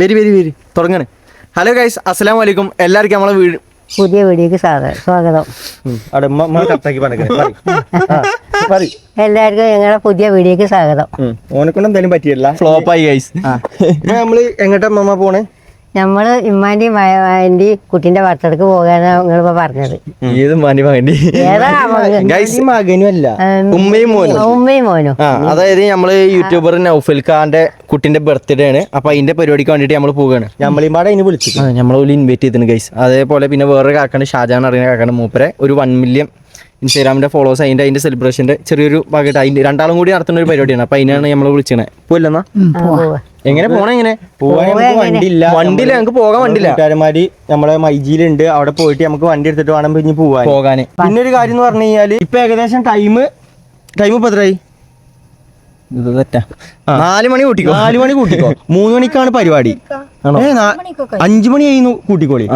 വരി വരി വരി. തുടങ്ങണേ. ഹലോ ഗൈസ് അസ്സലാം വലൈക്കും എല്ലാവർക്കും നമ്മളെ വീട് പുതിയ വീഡിയോക്ക് സ്വാഗതം. എല്ലാവർക്കും ഞങ്ങളുടെ പുതിയ വീഡിയോക്ക് സ്വാഗതം. എന്തായാലും പറ്റിയില്ല ഫ്ലോപ്പായി ഗൈസ് നമ്മൾ എങ്ങോട്ടാ പോണേ? നമ്മൾ ഇമ്മാന്റെയും വായന്റെയും കുട്ടീന്റെ ഭർത്തടക്ക് പോകാനാണ് നിങ്ങളിപ്പോ പറഞ്ഞത്. ഏത് മാനി മകൻ? ഗൈസ് ഉമ്മയും മോനും. ഉമ്മയും മോനും. ആ അതായത് നമ്മൾ യൂട്യൂബർ നൗഫൽ ഖാന്റെ കുട്ടിന്റെ ബർത്ത്ഡേ ആണ്. അപ്പൊ അതിന്റെ പരിപാടിക്ക് വേണ്ടിട്ട് നമ്മൾ പോവുകയാണ് നമ്മളീമ്പാടെ അതിന് വിളിച്ചു നമ്മളെ ഒരു ഇൻവൈറ്റ് ചെയ്തിട്ടുണ്ട് ഗൈസ്. അതേപോലെ പിന്നെ വേറെ കാക്കാണ് ഷാജാൻ അറിയുന്ന കാക്കാണ് മൂപ്പരെ. ഒരു വൺ മില്യൺ ഇൻസ്റ്റാഗ്രാമിന്റെ ഫോളോവേഴ്സ് അതിന്റെ അതിന്റെ സെലിബ്രേഷന്റെ ചെറിയൊരു ഭാഗമായിട്ട് അതിന്റെ രണ്ടാളും കൂടി നടത്തുന്ന ഒരു പരിപാടിയാണ്. അപ്പൊ അതിനാണ് നമ്മൾ വിളിച്ചത് പോയില്ലെന്നാ ആ, പോവാ. എങ്ങനെ പോണേ എങ്ങനെ? വണ്ടിയില്ല. വണ്ടിയില്ല നമുക്ക് പോകാൻ വണ്ടിയില്ല. കൂട്ടുകാരന്മാര് നമ്മളെ മൈജിയിലുണ്ട്. അവിടെ പോയിട്ട് നമുക്ക് വണ്ടി എടുത്തിട്ട് വേണം പിന്നെ പോവാൻ. പോകാന്. പിന്നെ ഒരു കാര്യം എന്ന് പറഞ്ഞു കഴിഞ്ഞാൽ ഇപ്പൊ ഏകദേശം ടൈം ടൈം ഇപ്പൊ എത്രയായി? നാല് മണി കൂട്ടിക്കോ. നാല് മണി കൂട്ടിക്കോ. മൂന്ന് മണിക്കാണ് പരിപാടി. അഞ്ചു മണി കഴിഞ്ഞു കൂട്ടിക്കോളി.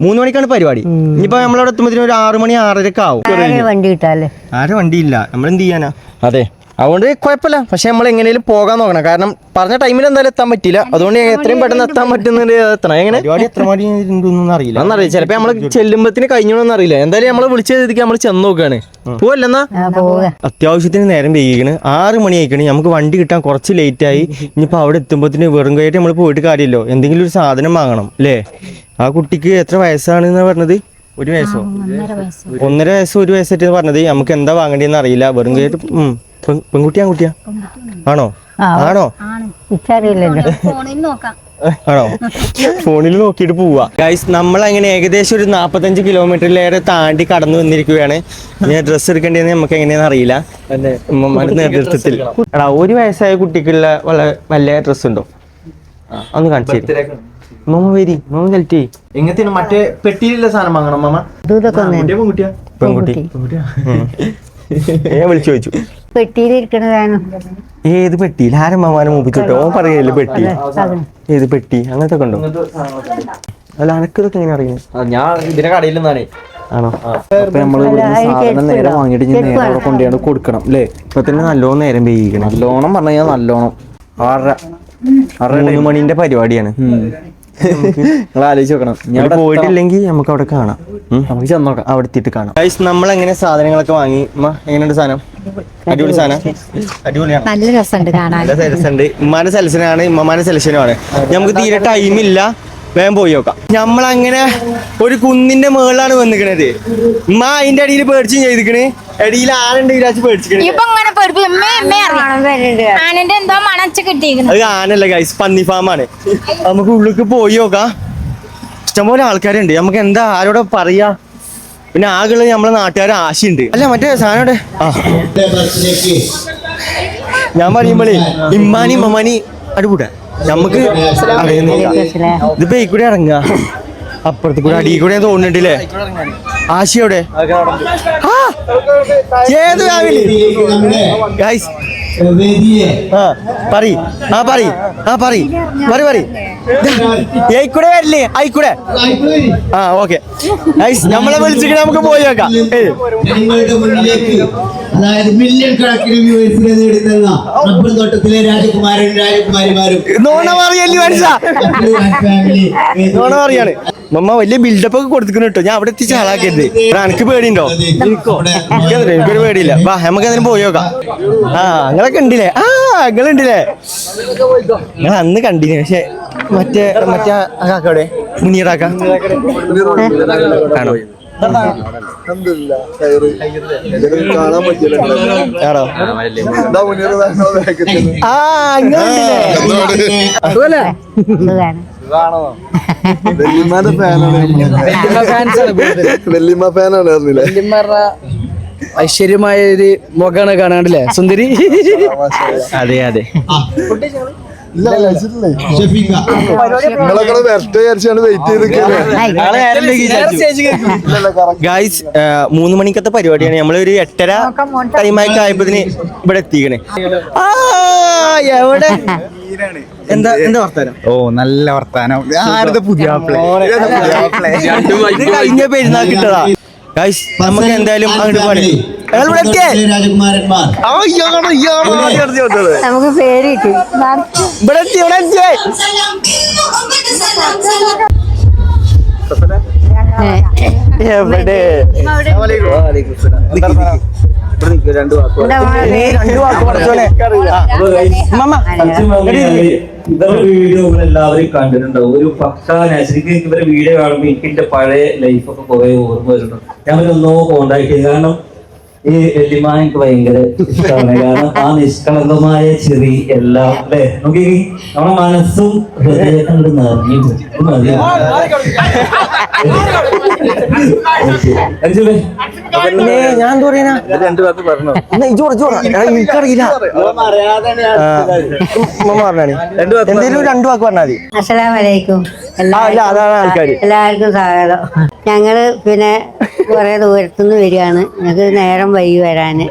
മൂന്ന് മണിക്കാണ് പരിപാടി. ഇനിയിപ്പോ നമ്മളവിടെ എത്തുമ്പോഴത്തേനും ഒരു ആറ് മണി ആറരക്ക് ആവും ആരെ വണ്ടി കിട്ടാല്ലേ? ആരെ വണ്ടിയില്ല. നമ്മൾ എന്ത് ചെയ്യാനാ? അതെ. അതുകൊണ്ട് കുഴപ്പമില്ല. പക്ഷെ നമ്മൾ എങ്ങനെയും പോകാൻ നോക്കണം. കാരണം പറഞ്ഞ ടൈമിൽ എന്തായാലും എത്താൻ പറ്റില്ല. അതുകൊണ്ട് എത്രയും പെട്ടെന്ന് എത്താൻ പറ്റുന്നുണ്ട് എത്തണം. എങ്ങനെ? അറിയില്ല. എന്നറിയില്ല ചിലപ്പോ നമ്മൾ ചെല്ലുമ്പത്തിന് കഴിഞ്ഞോന്ന് അറിയില്ല. എന്തായാലും നമ്മൾ വിളിച്ച രീതിക്ക് നമ്മൾ ചെന്ന് നോക്കാണ്. പോവല്ലെന്നാ ആ പോവുക അത്യാവശ്യത്തിന് നേരം വൈകിക്കണ്. ആറ് മണി ആയിക്കണ്. നമുക്ക് വണ്ടി കിട്ടാൻ കുറച്ച് ലേറ്റ് ആയി. ഇനിയിപ്പോൾ അവിടെ എത്തുമ്പോത്തിന് വെറും കയറ്റി നമ്മൾ പോയിട്ട് കാര്യമല്ലോ എന്തെങ്കിലും ഒരു സാധനം വാങ്ങണം അല്ലേ ആ കുട്ടിക്ക് എത്ര വയസ്സാണ് എന്നാ പറഞ്ഞത്? ഒരു വയസ്സോ? ഒന്നര വയസ്സോ. ഒരു വയസ്സായിട്ട് പറഞ്ഞത്. നമുക്ക് എന്താ വാങ്ങേണ്ടതെന്ന് അറിയില്ല. വെറും കയറ്റി പെൺകുട്ടിയാ കുട്ടിയാ ആണോ. ആണോ? ആണോ. ഫോണിൽ നോക്കിയിട്ട് പോവാ. ഗൈസ് നമ്മൾ അങ്ങനെ ഏകദേശം ഒരു നാപ്പത്തഞ്ച് കിലോമീറ്ററിലേറെ താണ്ടി കടന്നു വന്നിരിക്കുകയാണ്. ഞാൻ ഡ്രസ്സ് എടുക്കേണ്ടതെന്ന് നമുക്ക് എങ്ങനെയാണെന്ന് അറിയില്ല. ഉമ്മമാരുടെ നേതൃത്വത്തിൽ. എടാ ഒരു വയസ്സായ കുട്ടിക്കുള്ള വളരെ വലിയ ഡ്രസ്സ് ഉണ്ടോ? ഒന്ന് കാണിച്ചു മമ്മ വരി മമ്മ സെലക്ട് ചെയ്യ്. എങ്ങനത്തെ മറ്റേ പെട്ടിയിലുള്ള സാധനം വാങ്ങണം മാമ ഇതും ഇതൊക്കെ ഒന്ന് പെൺകുട്ടിയാ. പെൺകുട്ടി ഞാൻ വിളിച്ചു ചോദിച്ചു. പെട്ടിയിലിരിക്കണതാണ്? ഏത് പെട്ടി? ആരമ്മമാനെ മൂപ്പിച്ചോട്ടെ ഓ പറയല്ലേ പെട്ടി? ഏത് പെട്ടി? അങ്ങനത്തെ ഒക്കെ ഉണ്ടോ? അല്ല അനക്കിതൊക്കെ എങ്ങനെ അറിയുന്നു? ഞാൻ ഇതിന്റെ കടയിൽ നിന്നാണേ. ആണോ? അപ്പൊ നമ്മൾ സാധനം നേരെ വാങ്ങിയിട്ട് ഞാൻ നേരെ അവിടെ കൊണ്ടുപോയി കൊടുക്കണം അല്ലേ? ഇപ്പൊ തന്നെ നല്ലോണം നേരം പെയ്യിക്കണം നല്ലോണം പറഞ്ഞു കഴിഞ്ഞാൽ നല്ലോണം. ആറര. മൂന്ന് മണിന്റെ പരിപാടിയാണ്. നിങ്ങൾ ആലോചിച്ച് നോക്കണം. ഞാൻ പോയിട്ടില്ലെങ്കിൽ നമുക്ക് അവിടെ കാണാം. നമുക്ക് ചെന്ന് നോക്കാം. അവിടെ എത്തിയിട്ട് കാണാം. നമ്മൾ എങ്ങനെ സാധനങ്ങളൊക്കെ വാങ്ങി? എങ്ങനെയുണ്ട് സാധനം? അടിപൊളി സാധനം. അടിപൊളിയാണ്. നല്ല രസമുണ്ട് കാണാൻ. നല്ല സെലക്ഷൻ ഉമ്മാന്റെ സെലക്ഷനാണ് ഉമ്മമാന്റെ സെലക്ഷനുമാണ് നമുക്ക് തീരെ ടൈമില്ല വേഗം പോയി നോക്കാം. നമ്മളങ്ങനെ ഒരു കുന്നിന്റെ മുകളിലാണ് വന്നിക്കണത് ഉമ്മ അതിന്റെ അടിയിൽ പേടിച്ചും ചെയ്തിക്കണ് അടിയിൽ ആനണ്ട് വിചാരിച്ച് പേടിച്ചിക്കണ് അത് ആനല്ല ഗൈസ് പന്നി ഫാമാണ് നമുക്ക് ഉള്ളിലേക്ക് പോയി നോക്കാം. ഇഷ്ടംപോലെ ആൾക്കാരുണ്ട്. നമുക്ക് എന്താ ആരോടെ പറയാ? പിന്നെ ആകെയുള്ള നമ്മളെ നാട്ടുകാരെ ആശയുണ്ട്. അല്ല മറ്റേ സാധനം? ആ. ഞാൻ പറയുമ്പോഴേ ഇമ്മാനി മമ്മാനി അടുകൂടെ നമുക്ക് അറിയുന്നില്ല. ഇതിപ്പോ ഈ കൂടെ ഇറങ്ങുക. അപ്പുറത്ത് കൂടെ അടി കൂടെ തോന്നുന്നുണ്ടല്ലേ ആശി എവിടെ? ആ! ഏത് ഗൈസ് ആ പറ ആ പറ ആ പറ പറ പറ ഏയ്ക്കൂടെ വരില്ലേ? ആയിക്കൂടെ. ആ ഓക്കെ. നമ്മളെ വിളിച്ചിട്ട് നമുക്ക് പോയി നോക്കാം. അതായത് മില്യൺ കണക്കിന് വ്യൂവേഴ്സിനെ നേടുന്ന റബ്ബർ തോട്ടത്തിലെ രാജകുമാരൻ രാജകുമാരിമാരും. നോണ പറയല്ലേ നോണ പറയാണ് മമ്മ വലിയ ബിൽഡപ്പ് ഒക്കെ കൊടുത്തിരിക്കുന്നു കേട്ടോ. ഞാൻ അവിടെ എത്തിച്ച ആളാക്കരുത്. എനിക്ക് പേടിയുണ്ടോ? എനിക്കൊരു പേടിയില്ല. വാ നമുക്ക് അതിന് പോയി നോക്കാം. ആ നിങ്ങളൊക്കെ ഉണ്ടില്ലേ? ആ നിങ്ങളുണ്ടില്ലേ നിങ്ങൾ അന്ന് കണ്ടിന്. പക്ഷെ മറ്റേ മറ്റേ ആ കാക്ക എവിടെ? മുനീറാക്ക ആണോ? ആ വെല്ലിമാന്റെ ഫാനാണ് വെല്ലിമ ഫാനാണ് അറിഞ്ഞില്ലേ ഐശ്വര്യമായ ഒരു മുഖാണ് കാണാണ്ടില്ലേ സുന്ദരി? അതെ അതെ. ഗായ്സ് മൂന്ന് മണിക്കത്തെ പരിപാടിയാണ്. നമ്മളൊരു എട്ടര ടൈമായി ആയപ്പോ ഇവിടെ എത്തിക്കണേ. ആ എവിടെ? എന്താ എന്താ വർത്താനം? ഓ നല്ല വർത്താനം. ആരുടെ പുതിയ ഇത് കഴിഞ്ഞ പെരുന്നാൾ കിട്ടതാ ഗായ്സ് നമുക്ക് എന്തായാലും അങ്ങോട്ട് വന്നത്. നമുക്ക് പേര് കിട്ടി. ഇവിടെ എത്തി ഇവിടെ എത്തിയേ എവിടെ? ഇവരുടെ വീഡിയോ എല്ലാവരും കണ്ടിട്ടുണ്ടാവും. ഒരു പക്കാ ശരിക്കും ഇവരുടെ വീഡിയോ കാണുമ്പോൾ എനിക്ക് എന്റെ പഴയ ഒക്കെ കുറെ ഓർമ്മ വരുന്നുണ്ട്. ഞാൻ ഒന്നോ കോണ്ടാക്ട് ചെയ്തു കാരണം ഈ വെല്ലിമ എനിക്ക് ഭയങ്കര ഇഷ്ടമാണ് കാരണം ആ നിഷ്കളങ്കമായ ചിരി എല്ലാം അല്ലെ? നോക്കി നമ്മുടെ മനസ്സും ഹൃദയത്തിനോട് നിറഞ്ഞു. മതി. ഞാൻ രണ്ടു വാക്ക് പറഞ്ഞാൽ മതി. അസ്സലാമലൈക്കും. എല്ലാവർക്കും സ്വാഗതം. ഞങ്ങൾ പിന്നെ കുറെ ദൂരത്തുനിന്ന് വരികയാണ്. ഞങ്ങൾക്ക് നേരം വൈകി വരാന്.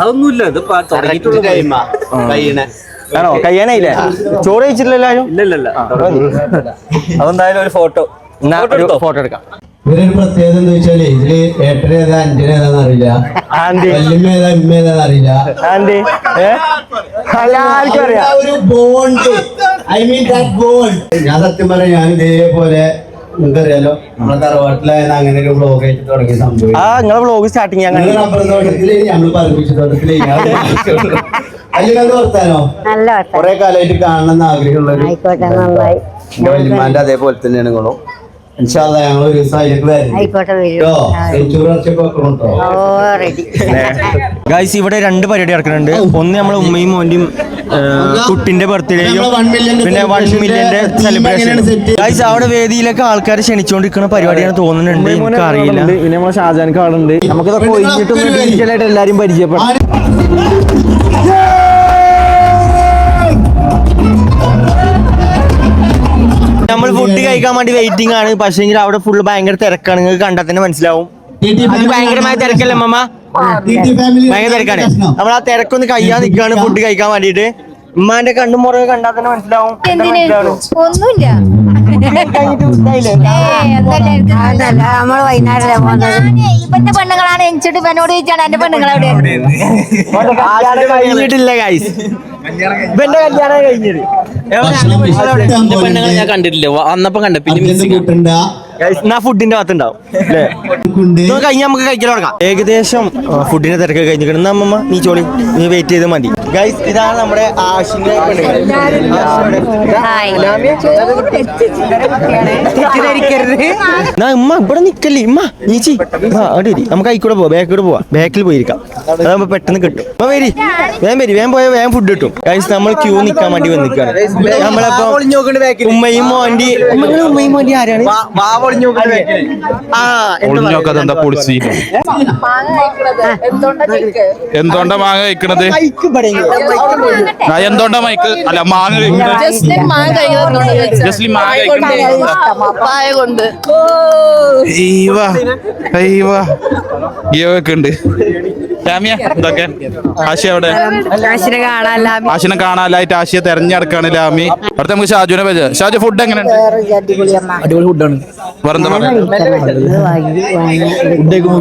അതൊന്നുമില്ല ഇത് തുടങ്ങിയിട്ടുള്ള ആണോ? കയ്യാനായില്ലേ? ചോറ് കഴിച്ചിട്ടില്ല എല്ലാരും ഇല്ലല്ല അതെന്തായാലും ഒരു ഫോട്ടോ ഫോട്ടോ എടുക്കാം. ഇവരൊരു പ്രത്യേകത എന്താ വെച്ചാൽ ഇതിൽ ഏട്ടൻ ഏതാ അഞ്ചന ഏതാന്ന് അറിയില്ല. വല്യമ്മ ഏതാ ഇമ്മ ഏതാന്ന് അറിയില്ല. ഒരു bond I mean that bond ഞാൻ സത്യം പറയാം ഞാൻ ഇതേപോലെ നിങ്ങൾക്കറിയാലോ നമ്മളെ തറവാട്ടിലായത് അങ്ങനെ ഒരു ബ്ലോഗ് ആയിട്ട് തുടങ്ങിയ സംഭവം. ആ നിങ്ങളെ ബ്ലോഗ് സ്റ്റാർട്ടിങ് റബ്ബർ തോട്ടത്തിൽ തോട്ടത്തിൽ കുറെ കാലമായിട്ട് കാണണമെന്ന് ആഗ്രഹമുള്ള എന്റെ അതേപോലെ തന്നെയാണ് നിങ്ങളും ഇൻഷാല്ല ഞങ്ങൾ ഒരു ദിവസം അതിലേക്ക് വരും. ഗൈസ് ഇവിടെ രണ്ട് പരിപാടി നടക്കുന്നുണ്ട്. ഒന്ന് നമ്മളെ ഉമ്മയും മോന്റെയും കുട്ടിന്റെ ബർത്ത്ഡേയും പിന്നെ വൺ മില്യന്റെ ന്റെ സെലിബ്രേഷൻ? ഗൈസ് അവിടെ വേദിയിലൊക്കെ ആൾക്കാർ ക്ഷണിച്ചുകൊണ്ടിരിക്കുന്ന പരിപാടിയാണ് തോന്നുന്നുണ്ട്. എനിക്ക് അറിയില്ല പിന്നെ നമ്മളെ ഷാജാൻ കാടുണ്ട് നമുക്ക് ഒഴിഞ്ഞിട്ട് ഒഴിഞ്ഞിട്ടൊന്നും. എല്ലാരും പരിചയപ്പെടാം നമ്മൾ ഫുഡ് കഴിക്കാൻ വേണ്ടി വെയിറ്റിംഗ് ആണ്. പക്ഷേ അവിടെ ഫുള്ള് ഭയങ്കര തിരക്കാണ്. നിങ്ങൾക്ക് കണ്ടാൽ തന്നെ മനസ്സിലാവും. അത് ഭയങ്കരമായ തിരക്കല്ലേ മമ്മ? ഭയങ്കര തിരക്കാണ്. നമ്മൾ ആ തിരക്കൊന്ന് കഴിയാൻ നിൽക്കുകയാണ് ഫുഡ് കഴിക്കാൻ വേണ്ടിട്ട്. ഉമ്മാന്റെ കണ്ണും മുറകെ കണ്ടാൽ തന്നെ മനസ്സിലാവും. ഒന്നുമില്ല. നമ്മൾ വൈകുന്നേരം ഇവന്റെ പെണ്ണുങ്ങളാണ് എനിച്ചിട്ട് ഇവനോട് ചോദിച്ചാണ് എന്റെ പെണ്ണുങ്ങളെവിടെ കഴിഞ്ഞിട്ടില്ല ഗൈസ് ഇവന്റെ കല്യാണം കഴിഞ്ഞത് പെണ്ണുങ്ങൾ ഞാൻ കണ്ടിട്ടില്ല. വന്നപ്പോ കണ്ട. പിന്നെ എന്നാ ഫുഡിന്റെ ഭാഗത്തുണ്ടാവും അല്ലേ? കഴിഞ്ഞ് നമുക്ക് കഴിക്കാൻ തുടങ്ങാം. ഏകദേശം ഫുഡിന്റെ തിരക്ക് കഴിഞ്ഞിരിക്കണം എന്നാ അമ്മമ്മ നീ ചോളി. നീ വെയിറ്റ് ചെയ്ത് മതി. ഗൈസ് ഇതാണ് നമ്മുടെ എന്നാ ഉമ്മ ഇവിടെ നിക്കല്ലേ. ഉമ്മ നീച്ചി. അവിടെ ഇരി. നമുക്ക് അയക്കൂടെ പോവാം. ബാക്കിലൂടെ പോവാം. ബാക്കിൽ പോയിരിക്കാം. അതാകുമ്പോ പെട്ടെന്ന് കിട്ടും. അപ്പൊ വരി. വേം വരി. വേം പോയാൽ വേം ഫുഡ് കിട്ടും. ഗൈസ് നമ്മൾ ക്യൂ നിക്കാൻ വേണ്ടി വന്നിക്കാണ് നമ്മളെ ഉമ്മയും മോണ്ടി ഉമ്മയും മോണ്ടി ആരാണ്? പൊളിച്ച് എന്തുകൊണ്ടാ മാങ്ങ കഴിക്കണത്? എന്തുകൊണ്ടാ മൈക്ക് അല്ല മാങ്ങ കഴിക്കണത്? ജസ്ലി മാങ്ങ കഴിക്കണത് ഈവാ അയ്യവാ ഗിയൊക്കെ ഉണ്ട് ലാമിയ എന്തൊക്കെ? ആശി അവിടെ ആശിനെ കാണാനായിട്ട് ആശിയെ തെരഞ്ഞെടുക്കാണ് ലാമി. അടുത്ത നമുക്ക് ഷാജുനെ പേജ് ഷാജു ഫുഡ് എങ്ങനെയുണ്ട്? അടിപൊളി ഫുഡാണ് വേറെന്താ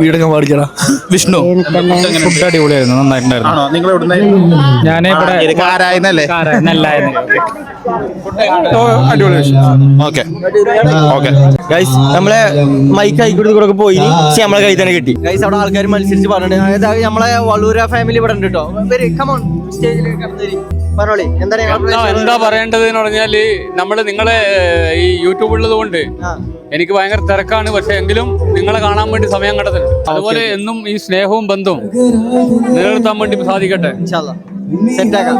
വീടൊക്കെ പാടിച്ചടാ. വിഷ്ണു ഫുഡ് അടിപൊളിയായിരുന്നു നന്നായിട്ടുണ്ടായിരുന്നു. ഞാനേ ഇവിടെ ആരായിരുന്നല്ലേ അടിപൊളി ഓക്കെ. ഓക്കെ. ഗൈസ് നമ്മളെ മൈക്ക് ആയിക്കൂടെ കൂടെ പോയി. പക്ഷെ നമ്മളെ കൈ തന്നെ കിട്ടി. ഗൈസ് അവിടെ ആൾക്കാർ മത്സരിച്ച് പറഞ്ഞിട്ട് അതായത് നമ്മളെ വള്ളൂര ഫാമിലി ഇവിടെ ഉണ്ട് കേട്ടോ കമോൺ സ്റ്റേജിലേക്ക് പറഞ്ഞോളി എന്താണ് എന്താ എന്താ പറയേണ്ടത് എന്ന് പറഞ്ഞാൽ നമ്മൾ നിങ്ങളെ ഈ യൂട്യൂബ് ഉള്ളത് കൊണ്ട് എനിക്ക് ഭയങ്കര തിരക്കാണ് പക്ഷെ എങ്കിലും നിങ്ങളെ കാണാൻ വേണ്ടി സമയം കണ്ടെത്തുന്നുണ്ട്. അതുപോലെ എന്നും ഈ സ്നേഹവും ബന്ധവും നിലനിർത്താൻ വേണ്ടി സാധിക്കട്ടെ? സെറ്റാക്കാം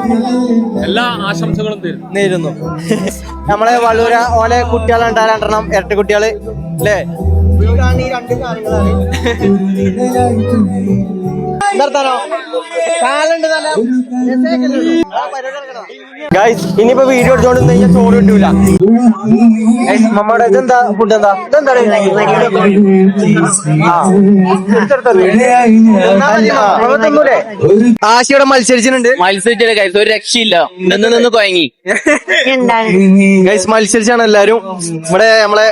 എല്ലാ ആശംസകളും നേരുന്നു. നമ്മളെ വള്ളൂര ഓലെ കുട്ടികളെ രണ്ടെണ്ണം ഇരട്ട കുട്ടികൾ അല്ലേ ഈ രണ്ട് കാര്യങ്ങളാണ്. ഗൈസ് ഇനിയിപ്പോ വീഡിയോ എടുത്തോണ്ട് കഴിഞ്ഞാൽ ചോറ് കിട്ടൂല. Guys, മമ്മയുടെ ഇതെന്താ? ഫുഡ് എന്താ? ഇതെന്താ ആശയുടെ മത്സരിച്ചിട്ടുണ്ട്. മത്സരിച്ചില്ല ഗൈസ് ഒരു രക്ഷയില്ല. നിന്ന് നിന്ന് കൊയങ്ങി. ഗൈസ് മത്സരിച്ചാണ് എല്ലാരും ഇവിടെ നമ്മളെ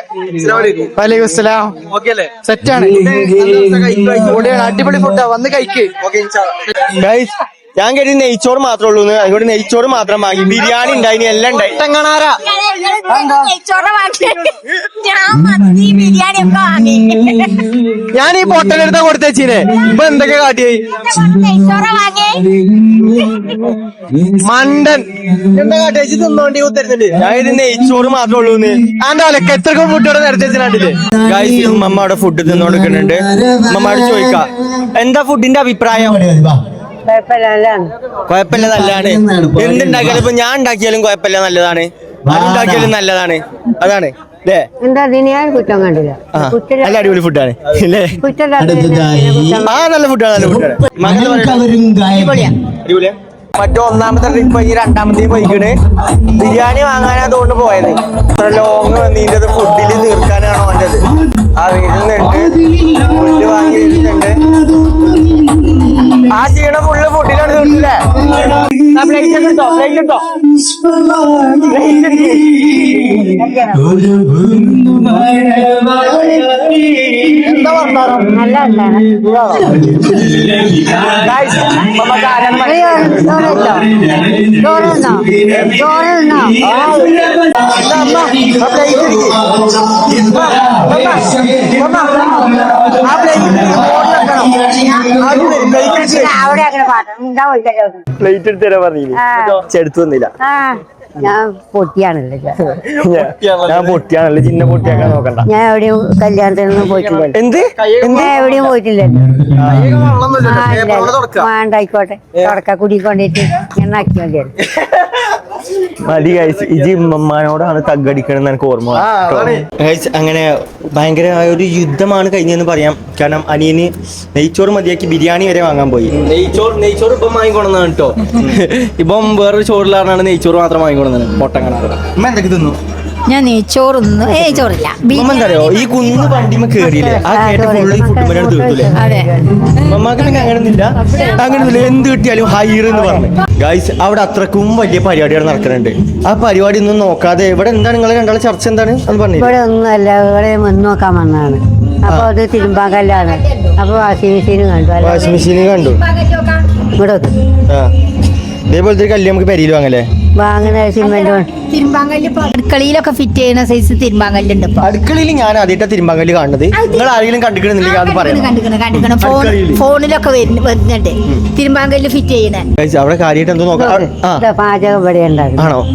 വലൈക്കും അല്ലേ? സെറ്റാണ് അടിപൊളി ഫുഡാ വന്ന് കഴിക്ക്. ഗൈസ് ഞാൻ കേട്ടി നെയ്ച്ചോറ് മാത്രമേ ഉള്ളൂ അതുകൊണ്ട് നെയ്ച്ചോറ് മാത്രം വാങ്ങി. ബിരിയാണി ഉണ്ടായി എല്ലാം ഉണ്ടായി. തെങ്ങണാരാ ഞാൻ മന്തി ബിരിയാണി ഒക്കെ ഞാൻ ഈ പൊട്ടലെടുത്താ കൊടുത്തേച്ചിനെ. ഇപ്പൊ എന്തൊക്കെ കാട്ടിയായി മണ്ടൻ. എന്താ കാട്ടിയച്ചി തിന്നോണ്ടി ഉത്തരുന്നുണ്ട് ഞാൻ ഇത് നെയ്ച്ചോറ് മാത്രമേ ഉള്ളൂ ആന്റെ അലക്ക് എത്ര ഫുഡ് ഇവിടെ നിരത്തിച്ചിട്ടുണ്ടല്ലേ ഗായ്സ് അമ്മ അവിടെ ഫുഡ് തിന്നോണ്ടിരിക്കുന്നുണ്ട് ഉമ്മമാട് ചോദിക്കാം. എന്താ ഫുഡിന്റെ അഭിപ്രായം? കുഴപ്പമില്ല നല്ലതാണ്. നല്ലതാണ് എന്തുണ്ടാക്കിയാലും ഇപ്പൊ ഞാൻ ഉണ്ടാക്കിയാലും കുഴപ്പമില്ല നല്ലതാണ്. അതുണ്ടാക്കിയാലും നല്ലതാണ്. അതാണ്. നല്ല അടിപൊളി ഫുഡാണ്. ആ നല്ല ഫുഡാണ് നല്ല ഫുഡാണ്. അടിപൊളിയാ. മറ്റേ ഒന്നാമത്തെ ട്രിപ്പ് ഈ രണ്ടാമത്തെ പോയിക്കണ്. ബിരിയാണി വാങ്ങാനാ തോണ്ട് പോയത്. ഇത്ര ലോങ് നീണ്ടത് ഫുഡിൽ തീർക്കാനാണോ അവന്റെത് ആ വീട്ടിൽ നിന്നിട്ട് ഫുഡ് വാങ്ങി വരുന്നുണ്ട് ആ ക്ഷീണം ഫുള്ള് ഫുഡിലാണ് തീർത്തില്ലേ? പ്ലേറ്റ് എടുത്തോ പ്ലേറ്റ് എടുത്തോ പ്ലേറ്റ് എടുത്ത് തരാൻ പറഞ്ഞില്ലേ. ചെടുത്തു വന്നില്ല ഞാൻ പൊട്ടിയാണല്ലോ ഞാൻ പൊട്ടിയാണല്ലോ ചിന്ന പൊട്ടിയാക്കാൻ നോക്കണ്ട. ഞാൻ എവിടെയും കല്യാണത്തിനൊന്നും പോയിട്ടില്ല എന്ത്? ഞാൻ എവിടെയും പോയിട്ടില്ലല്ലോ. വേണ്ടായിക്കോട്ടെ തുടക്ക കുടി കൊണ്ടിട്ട് ഞാൻ ആക്കി മതിയല്ലോ മതി ഗൈസ് ഇജി ഉമ്മമാനോടാണ് തగ్గടിക്കണമെന്ന് എനിക്ക് ഓർമ്മ ഗൈസ് അങ്ങനെ ഭയങ്കരമായ ഒരു യുദ്ധമാണ് കഴിഞ്ഞതെന്ന് പറയാം. കാരണം അനിയന് നെയ്ച്ചോറ് മതിയാക്കി ബിരിയാണി വരെ വാങ്ങാൻ പോയി. നെയ്ച്ചോറ് നെയ്ച്ചോറ് ഇപ്പം വാങ്ങിക്കൊണ്ടെന്നാണ് കേട്ടോ. ഇപ്പം വേറൊരു ചോറിലാണ് നെയ്ച്ചോറ് മാത്രം വാങ്ങിക്കൊണ്ടെന്നാണ് മുട്ടങ്ങണ ഉമ്മ എന്തൊക്കെ തിന്നു? ഞാൻ നെയ്ച്ചോറൊന്ന് നെയ്ച്ചോറില്ല അറിയോ? ഈ കുന്ന് വണ്ടിമ കേറിയില്ലേ? ആ കേട്ട ഫുള്ള് ഈ ഫുഡുമനാണ് തീർത്തൂലേ അതെ. മമ്മാക്ക് പിന്നെ അങ്ങനെയൊന്നുമില്ല അങ്ങനെയൊന്നുമില്ല എന്ത് കിട്ടിയാലും ഹൈർ എന്ന് പറഞ്ഞു. ഗൈസ് അവിടെ അത്രക്കും വലിയ പരിപാടികൾ നടക്കുന്നുണ്ട്. ആ പരിപാടി ഒന്നും നോക്കാതെ ഇവിടെ എന്താണ് നിങ്ങൾ രണ്ടാളെ ചർച്ച എന്താണ്? എന്ന് പറഞ്ഞു ഇവിടെ ഒന്നുമല്ല. ഇവിടെ നോക്കാൻ വന്നതാണ്. അപ്പൊ അത് തിരുമ്പാൻ കല്ലാണ്. അപ്പൊ വാഷിംഗ് മെഷീൻ കണ്ടു. വാഷിംഗ് മെഷീൻ കണ്ടു. ഇവിടെ ആ. ഇതേപോലത്തെ കല്യാണം കല്ല് നമുക്ക് പെരിയിൽ വാങ്ങല്ലേ? വാങ്ങുന്ന സിമെന്റ് തിരുമ്പാങ്കല്ല് അടുക്കളയിലൊക്കെ ഫിറ്റ് ചെയ്യുന്ന സൈസ് തിരുമ്പാങ്കല്ലുണ്ട് അടുക്കളയിൽ ഞാൻ ആദ്യമായിട്ട് തിരുമ്പാങ്കല്ല് കാണുന്നത്. നിങ്ങൾ ആരെങ്കിലും കണ്ടിക്കണമെന്നില്ലെങ്കിൽ അത് പറയാം ഫോൺ ഫോണിലൊക്കെ വരുന്ന- വരുന്നുണ്ട്. തിരുമ്പാങ്കല്ല് ഫിറ്റ് ചെയ്യണേ. അവിടെ കാര്യമായിട്ട് എന്തോ നോക്കാം. ഇതാ പാചകം ഇവിടെ ഉണ്ടാകും ആണോ?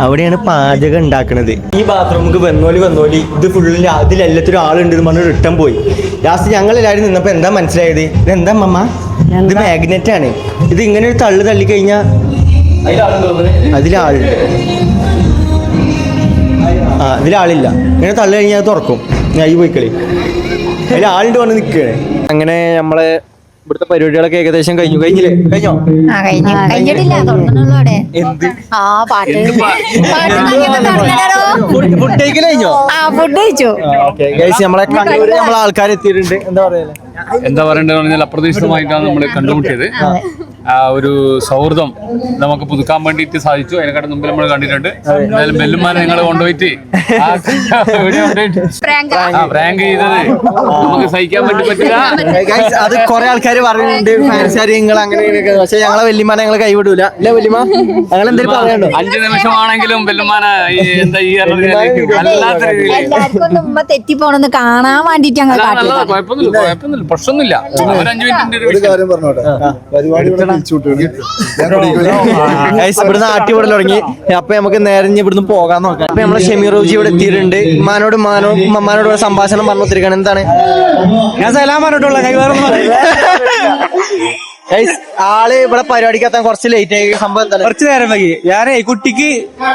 അവിടെയാണ് പാചകം ഉണ്ടാക്കുന്നത് ഈ ബാത്റൂമിക്ക് വന്നോലി വന്നോലി. ഇത് ഫുള്ളിൽ അതിലെല്ലാത്തിനും ആളുണ്ട് എന്ന് പറഞ്ഞ് റിട്ടേൺ പോയി. ലാസ്റ്റ് ഞങ്ങൾ എല്ലാവരും നിന്നപ്പോൾ എന്താ മനസ്സിലായത്? ഇത് എന്താ മമ്മ? ഇത് മാഗ്നറ്റ് ആണ്. ഇത് ഇങ്ങനെ ഒരു തള്ളു തള്ളി കഴിഞ്ഞാൽ അതിലാളുണ്ട് ആ ഇതിലാളില്ല. ഇങ്ങനെ തള്ളി കഴിഞ്ഞാൽ തുറക്കും. ഞാൻ ഈ പോയി കളി അതിൽ ആളുണ്ട് വന്ന് നിൽക്കുകയാണ് അങ്ങനെ നമ്മളെ ഇവിടുത്തെ പരിപാടികളൊക്കെ ഏകദേശം കഴിഞ്ഞു. കഴിഞ്ഞില്ലേ? കഴിഞ്ഞോ? ആ കഴിഞ്ഞിട്ടില്ല. അവിടെ. ആ പാട്ട് ഫുഡ് കഴിഞ്ഞോ? ആ ഫുഡ് കഴിച്ചു. നമ്മളെ കണ്ണൂര് നമ്മളെ ആൾക്കാർ എത്തിയിട്ടുണ്ട് എന്താ പറയുക എന്താ പറയണ്ടെന്ന് പറഞ്ഞാൽ അപ്രതീക്ഷിതമായിട്ടാണ് നമ്മൾ കണ്ടുമുട്ടിയത്. ഒരു സൗഹൃദം നമുക്ക് പുതുക്കാൻ വേണ്ടിയിട്ട് സാധിച്ചു. അതിനെക്കാട്ടും മുമ്പിൽ നമ്മൾ കണ്ടിട്ടുണ്ട്. എന്തായാലും ബെല്ലുമാനെ നിങ്ങൾ കൊണ്ടുപോയിട്ട് ആ വീഡിയോ കൊണ്ടുപോയിട്ട് ആ പ്രാങ്ക് ചെയ്തത്. നമുക്ക് സഹിക്കാൻ വേണ്ടി പറ്റില്ല. അത് കുറെ ആൾക്കാർ പറയുന്നുണ്ട് ഫാൻസാരി നിങ്ങൾ അങ്ങനെ ഇങ്ങനെയൊക്കെ. പക്ഷെ ഞങ്ങളെ വല്യമാനെ ഞങ്ങൾ കൈവിടൂല. അല്ലേ വല്യമ്മ? ഞങ്ങൾ എന്തെങ്കിലും പറയണ്ടോ അഞ്ച് നിമിഷമാണെങ്കിലും ബെല്ലുമാനെ എന്താ ഈ അല്ലാത്ത രീതിയിൽ. ഒന്ന് തെറ്റിപ്പോണെന്ന് കാണാൻ വേണ്ടിട്ട് ഞങ്ങൾ കുഴപ്പമൊന്നുമില്ല പ്രശ്നമൊന്നുമില്ല. ഒരു കാര്യം പറഞ്ഞോട്ടെ. പരിപാടി ഇവിടുന്ന് ആട്ടി ഇവിടെ തുടങ്ങി. അപ്പൊ നമുക്ക് നേരെ ഇവിടുന്ന് പോകാൻ നോക്കാം. അപ്പൊ നമ്മളെ ഷെമി റോജി ഇവിടെ എത്തിയിട്ടുണ്ട്. മാനോട് മാനോ മമ്മാനോട് സംഭാഷണം പറഞ്ഞു എന്താണ്? ഞാൻ സലാം പറഞ്ഞിട്ടുള്ള. കൈവാറൊന്നും ആൾ ഇവിടെ പരിപാടിക്ക് എത്താൻ കുറച്ച് ലേറ്റ് ആയി. സംഭവം എന്താണ് കുറച്ച് നേരം വൈകി. ഞാനേ കുട്ടിക്ക്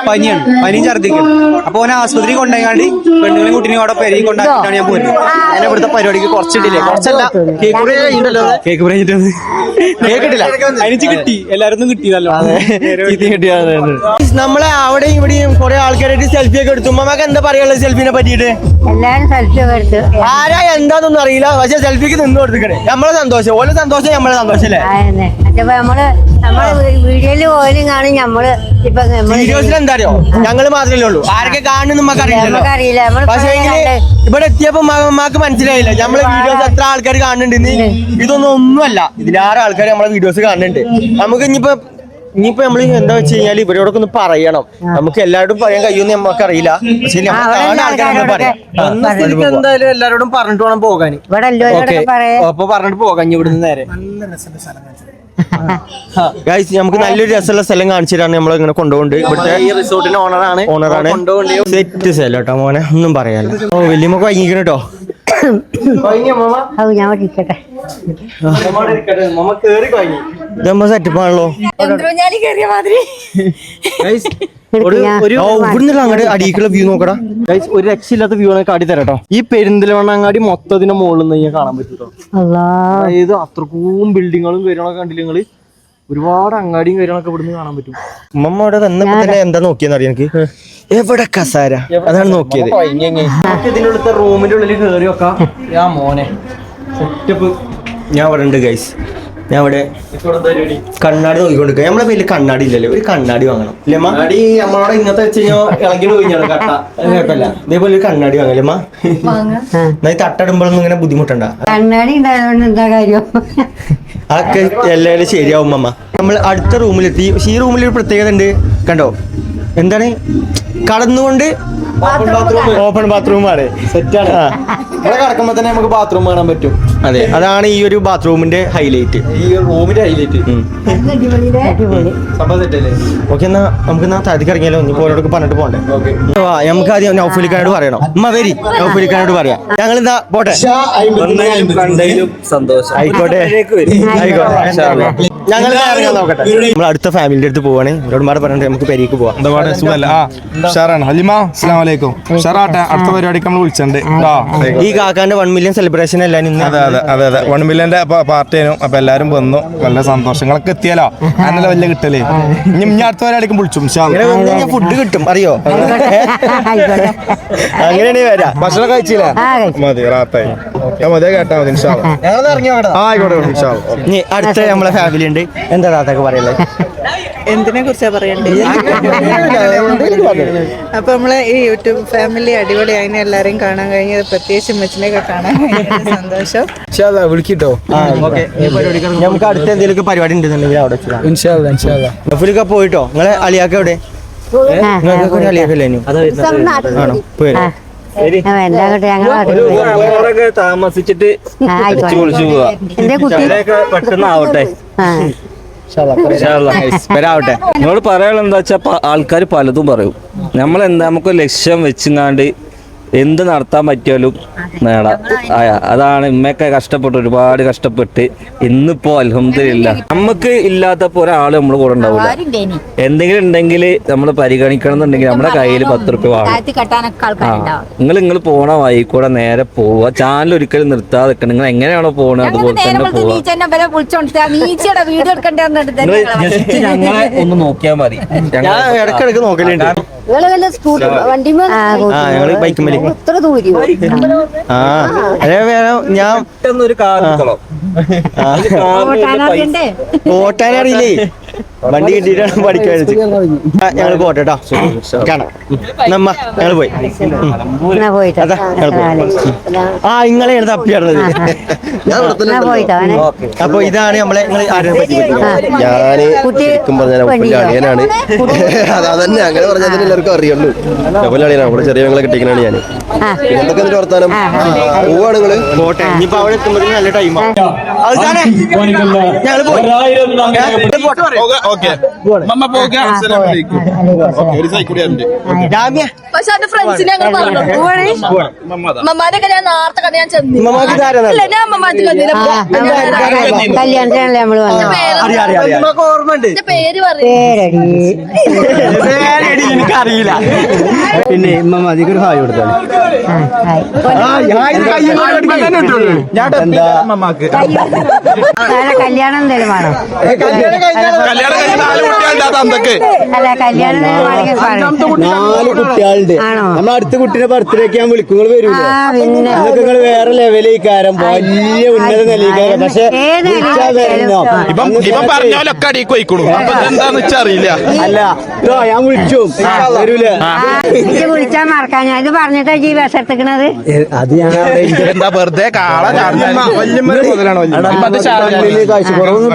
പനിയാണ്. പനിയും ഛർദിക്കും അപ്പൊ ഓനെ ആശുപത്രി കൊണ്ടുപോയി പെണ്ണുങ്ങളെ കുട്ടീനെ അവിടെ പെരി കൊണ്ടാക്കിയിട്ടാണ് ഞാൻ പോരുന്നത്. ഞാൻ ഇവിടുത്തെ പരിപാടിക്ക് കുറച്ച് ഡിലേ കുറച്ചല്ല കേക്ക് കഴിഞ്ഞിട്ടല്ലോ. കേക്ക് കഴിഞ്ഞിട്ട് കേക്ക് കിട്ടില്ല. അനിച്ച് കിട്ടി. എല്ലാരും കിട്ടിയതല്ലോ. നമ്മളെ അവിടെയും ഇവിടെയും കുറെ ആൾക്കാരായിട്ട് സെൽഫി ഒക്കെ എടുത്തു. മമ്മക്ക് എന്താ പറയാനുള്ളത് സെൽഫിനെ പറ്റിട്ട് എല്ലാരും സെൽഫി ഒക്കെ എടുത്ത്. ആരാ എന്താന്നൊന്നും അറിയില്ല. പക്ഷെ സെൽഫിക്ക് നിന്ന് കൊടുത്തിക്കണേ നമ്മളെ സന്തോഷം. ഓലെ സന്തോഷം നമ്മളെ സന്തോഷം അല്ലേ? അതന്നെ അപ്പൊ നമ്മൾ നമ്മൾ വീഡിയോയിൽ പോലും കാണും നമ്മൾ ഇപ്പൊ വീഡിയോസിൽ എന്താറിയോ? ഞങ്ങൾ മാത്രമല്ലേ ഉള്ളൂ. ആരൊക്കെ കാണുന്നു നമുക്ക് അറിയില്ല പക്ഷേ ഇവിടെ എത്തിയപ്പോ മാക്ക് മനസ്സിലായില്ല? നമ്മളെ വീഡിയോസ് എത്ര ആൾക്കാർ കാണുന്നുണ്ട് ഇതൊന്നും ഒന്നുമല്ല. ഇതിലാറ് ആൾക്കാർ നമ്മളെ വീഡിയോസ് കാണുന്നുണ്ട്. നമുക്ക് ഇനിയിപ്പോ ഇനിയിപ്പോ നമ്മൾ എന്താ വെച്ച് കഴിഞ്ഞാൽ ഇവരോടൊക്കെ ഒന്ന് പറയണം. നമുക്ക് എല്ലാവരോടും പറയാൻ കഴിയുമെന്ന് നമുക്ക് അറിയില്ല പക്ഷെ എന്തായാലും എല്ലാരോടും പറഞ്ഞിട്ട് വേണം പോകാൻ അപ്പൊ പറഞ്ഞിട്ട് പോകാൻ ഇവിടുന്ന് നേരെ. ഗൈസ് നമുക്ക് നല്ലൊരു രസമുള്ള സ്ഥലം കാണിച്ചു തരാണ് നമ്മൾ ഇങ്ങനെ കൊണ്ടുപോകുന്നത് ഇവിടുത്തെ ഈ റിസോർട്ടിന്റെ ഓണറാണ് ഓണറാണ് സെറ്റ് സ്ഥലം കേട്ടോ മോനെ ഒന്നും പറയാല്ല ഓ വലിയമ്മക്ക് വൈകിക്കണം കേട്ടോ. ഞാൻ കേറി ഇരിക്കട്ടെ ഇതമ്മ സെറ്റപ്പാണല്ലോ ഇവിടുന്നുള്ള അങ്ങോട്ട് അടിയിക്കുള്ള വ്യൂ നോക്കടാ. Guys, ഒരു രക്ഷയില്ലാത്ത വ്യൂ ആണ് കാട്ടി തരാട്ടോ. ഈ പെരിന്തൽമണ്ണങ്ങാടി മൊത്തത്തിന്റെ മുകളിൽ നിന്ന് കാണാൻ പറ്റും ട്ടോ. അല്ലാ അതായത് അത്രക്കും ബിൽഡിങ്ങുകളും കാര്യങ്ങളൊക്കെ കണ്ടില്ല നിങ്ങൾ? ഒരുപാട് അങ്ങാടിയും കാര്യങ്ങളൊക്കെ ഇവിടുന്ന് കാണാൻ പറ്റും. ഉമ്മ അവിടെ വന്നപ്പോ തന്നെ എന്താ നോക്കിയെന്ന് അറിയാം എനിക്ക്? എവിടെ കസാര? അതാണ് നോക്കിയത്. ഇതിനുള്ളിലത്തെ റൂമിന്റെ ഉള്ളിൽ കേറി വെക്കാം ഞാൻ മോനെ. സെറ്റപ്പ് ഞാൻ അവിടെ ഉണ്ട് ഗൈസ് ഞാൻ ഇവിടെ കണ്ണാടി നോക്കിക്കൊണ്ടിരിക്കുക നമ്മളെ പേരിൽ കണ്ണാടി ഇല്ലല്ലോ. ഒരു കണ്ണാടി വാങ്ങണം. ഇല്ലേ അമ്മ അടി നമ്മളോട് ഇങ്ങനത്തെ വെച്ച് കഴിഞ്ഞാൽ ഇളകി പോയിഞ്ഞാണ് കട്ട. കുഴപ്പമില്ല. ഇതേപോലെ ഒരു കണ്ണാടി വാങ്ങലമ്മ അമ്മ എന്നാ തട്ടടുമ്പോഴൊന്നും ഇങ്ങനെ ബുദ്ധിമുട്ടണ്ട. കണ്ണാടി ഉണ്ടായതുകൊണ്ട് എന്താ കാര്യം? അതൊക്കെ എല്ലാവരും ശരിയാവും അമ്മ നമ്മൾ അടുത്ത റൂമിലെത്തി. പക്ഷെ ഈ റൂമിൽ ഒരു പ്രത്യേകത ഉണ്ട്. കണ്ടോ? എന്താണ്? കടന്നുകൊണ്ട് ഓപ്പൺ ബാത്റൂം ആണ്. സെറ്റാണ് ഇവിടെ കിടക്കുമ്പോ തന്നെ നമുക്ക് ബാത്റൂം കാണാൻ പറ്റും. അതെ അതാണ് ഈ ഒരു ബാത്റൂമിന്റെ ഹൈലൈറ്റ്. ഈ റൂമിന്റെ ഹൈലൈറ്റ്. ഓക്കെ എന്നാ നമുക്ക് എന്നാ താഴത്തേക്ക് ഇറങ്ങിയാലോ? ഇനി പോലോടൊക്കെ പറഞ്ഞിട്ട് പോണ്ടേ വാ നമുക്ക് ആദ്യം നൗഫലിക്കാനോട് പറയണം. അമ്മ വരി. നൗഫലിക്കാനോട് പറയാം. ഞങ്ങൾ എന്താ പോട്ടെ ആയിക്കോട്ടെ. ആയിക്കോട്ടെ. ഞങ്ങൾ ഇറങ്ങാൻ നോക്കട്ടെ? നമ്മൾ അടുത്ത ഫാമിലിന്റെ അടുത്ത് പോവാണ്. ഇവരോട് മാറി പറഞ്ഞിട്ട് നമുക്ക് പെരിക്ക് പോവാം. ഉഷാറാണ്. ഹലിമ അസ്സാം വലൈക്കും ഉഷാറാട്ടെ അടുത്ത പരിപാടിക്ക് നമ്മൾ വിളിച്ചിട്ടുണ്ട് ഈ കാക്കാന്റെ വൺ മില്യൺ സെലിബ്രേഷൻ എല്ലാം ഇന്ന്? അതെ അതെ അതെ വൺ മില്യന്റെ പാർട്ടിനും അപ്പൊ എല്ലാരും വന്നു നല്ല സന്തോഷങ്ങളൊക്കെ എത്തിയല്ലോ അങ്ങനെ വലിയ കിട്ടലേ ഇനി ഇനി അടുത്ത പരിപാടിക്കും വിളിച്ചും ഫുഡ് കിട്ടും അറിയോ അങ്ങനെയാണെങ്കിൽ വരാ ഭക്ഷണം കഴിച്ചില്ല മതി റാത്തായി മതി മതിയാ കേട്ടാ മതി ആയിക്കോട്ടെ ഇനി അടുത്ത നമ്മളെ ഫാമിലി ഉണ്ട് എന്താ താത്തൊക്കെ പറയല്ലേ എന്തിനെ കുറിച്ചാ പറയണ്ടേ അപ്പൊ നമ്മളെ ഈ യൂട്യൂബ് ഫാമിലി അടിപൊളി അതിനെ എല്ലാരെയും കാണാൻ കഴിഞ്ഞത് പ്രത്യേകിച്ച് ഉമ്മച്ചിനെയൊക്കെ കാണാൻ കഴിഞ്ഞത് സന്തോഷം വിളിക്കിട്ടോ. ഓക്കെ. നമുക്ക് അടുത്ത എന്തെങ്കിലും പരിപാടി ഉണ്ടെന്നുണ്ടെങ്കിൽ അവിടെ നഫുലൊക്കെ പോയിട്ടോ? നിങ്ങളെ അളിയാക്ക എവിടെ? താമസിച്ചിട്ട് പെട്ടെന്ന് ആവട്ടെ. വരാവട്ടെ നിങ്ങളോട് പറയാനുള്ള എന്താ വെച്ചാൽ ആൾക്കാർ പലതും പറയും. നമ്മൾ എന്താ നമുക്ക് ലക്ഷ്യം വെച്ചുങ്ങാണ്ട് എന്ത് നടത്താൻ പറ്റിയാലും നേടാം. അതാണ് ഇമ്മയൊക്കെ കഷ്ടപ്പെട്ട് ഒരുപാട് കഷ്ടപ്പെട്ട് ഇന്നിപ്പോ അലഹമില്ല നമുക്ക് ഇല്ലാത്തപ്പോ ഒരാൾ നമ്മൾ കൂടെ ഉണ്ടാവില്ല എന്തെങ്കിലും ഉണ്ടെങ്കിൽ നമ്മൾ പരിഗണിക്കണം എന്നുണ്ടെങ്കിൽ നമ്മുടെ കയ്യിൽ പത്ത് റുപ്യ വാങ്ങും. നിങ്ങൾ നിങ്ങൾ പോണ വഴി കൂടെ നേരെ പോവുക. ചാനൽ ഒരിക്കലും നിർത്താതെ നിൽക്കണം നിങ്ങൾ എങ്ങനെയാണോ പോണത് അതുപോലെ തന്നെ പോവുക. വരെ വിളിച്ചോണ്ടിട്ട് നീച്ചയുടെ വീഡിയോ എടുക്കണ്ടേ നിങ്ങൾ ജസ്റ്റ് ഞങ്ങളെ ഒന്ന് നോക്കിയാൽ മതി. ഞാൻ ഇടക്കിടക്ക് നോക്കലുണ്ട്. ഞങ്ങൾ ബൈക്കും വലി ഇത്ര ആ. അതെ വേറെ ഞാൻ ഓട്ടാനറിയില്ലേ? വണ്ടി കിട്ടിയിട്ടാണ് പഠിക്കാൻ ഞങ്ങൾ പോട്ടെ കേട്ടോ. കാണാം. നമ്മ ഞങ്ങൾ പോയി. അതാ, ഞങ്ങൾ. ആ ഇങ്ങളെ തപ്പിയാണത് അപ്പൊ ഇതാണ് നമ്മളെ ഞാൻ ശരിക്കും പറഞ്ഞാൽ പെണ്ണിയോ? അളിയനാണ് അതന്നെ അങ്ങനെ പറഞ്ഞാൽ എല്ലാവർക്കും അറിയുള്ളൂ. അളിയനാണ് ചെറിയ ഞങ്ങളെ കിട്ടിക്കണാണ് ഞാൻ എന്തൊക്കെ എന്നിട്ട് വർത്താനം? പോവാണ് നിങ്ങൾ? പോട്ടെ ഇനിയിപ്പോ അവിടെ എത്തുമ്പോഴത്തേക്കും നല്ല ടൈമാണ് ഞങ്ങൾ പോയി. ഓക്കെ. മമ്മ പോകാ. അസ്സലാമു അലൈക്കും. ഓക്കെ ഒരു സൈക്കിൾ ഉണ്ട്. ജാമ്യ പക്ഷെ അത് ഫ്രണ്ട്സിനെ ഞങ്ങൾ പറഞ്ഞു മമ്മാനൊക്കെ ഞാൻ നേരത്തെ കണ്ട് ഞാൻ ചെന്നു. ഉമ്മമാക്ക് ഇതാരാ ഇല്ല ഞാൻ നമ്മൾ വന്നത്. പേര് പറയും. പേരടി. എനിക്കറിയില്ല. പിന്നെ ഇമ്മ അധികം ഹായ് കൊടുത്താണ് എന്താ? കല്യാണം എന്തേലും വേണോ. കല്യാണം കഴിഞ്ഞ നാല് കുട്ടികളുണ്ട് ആ തന്തക്ക് അല്ല കല്യാണം വേണമെങ്കിൽ പറയും. നാല് കുട്ടികളുണ്ട് ആണോ? നമ്മൾ അടുത്ത കുട്ടിയുടെ ബർത്ത്ഡേക്ക് ഞാൻ വിളിക്കും നിങ്ങൾ വരൂലേ ആ പിന്നെ അതൊക്കെ നിങ്ങൾ വേറെ ലെവലിക്കാരം വലിയ ഉന്നത നിലയിക്കാരം പക്ഷെ ഏത് വിളിച്ചാ വരണോ ഇപ്പം ഇപ്പം പറഞ്ഞോലൊക്കെ അടിക്ക് പോയിക്കണു അപ്പൊ എന്താന്ന് വെച്ചാ അറിയില്ല അല്ല ഇതോ ഞാൻ വിളിച്ചു വരൂലേ ഇത് വിളിച്ചാൽ മറക്കാൻ ഞാൻ ഇത് പറഞ്ഞിട്ടാ ജീ വിശർത്തിക്കണത് അത് ഞാൻ അവിടെ ഇരിക്കട്ടെ. എന്താ വെറുതെ കാള വല്യമ്മ മുതലാണ് എടാ, കണ്ണിന് കാഴ്ചക്കുറവൊന്നും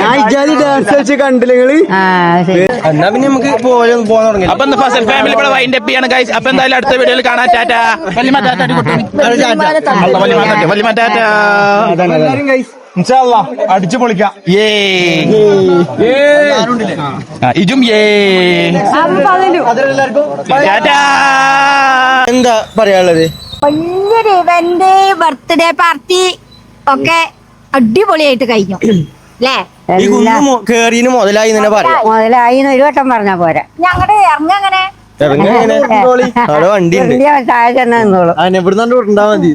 ഞാൻ ഇജാതി ഡാൻസ് കളിച്ച് കണ്ടില്ല നിങ്ങൾ ആ ശരി. എന്നാ പിന്നെ നമുക്ക് പോലെ പോകാൻ തുടങ്ങി. അപ്പൊ ഫസൽ? ഫാമിലി ഇവിടെ വൈൻഡ് അപ്പ് ചെയ്യാണ് ഗൈസ് അപ്പൊ എന്തായാലും അടുത്ത വീഡിയോയിൽ കാണാൻ ടാറ്റാ. അടിച്ചു പൊളിക്കാം. ഇജും എന്താ പറയാനുള്ളത്? വലിയൊരു ഇവന്റ് ബർത്ത്ഡേ പാർട്ടി ഒക്കെ അടിപൊളിയായിട്ട് കഴിഞ്ഞു. അല്ലേ ഈ കുന്ന് കേറിന് മുതലായി തന്നെ പറയാം. മുതലായി ഒരു വട്ടം പറഞ്ഞാ പോരാ. ഞങ്ങളുടെ ഇറങ്ങങ്ങനെ ഇറങ്ങി വണ്ടി താഴെ തന്നെ നിന്നോളൂ. ഇവിടുന്ന് ഉണ്ടാ മതി.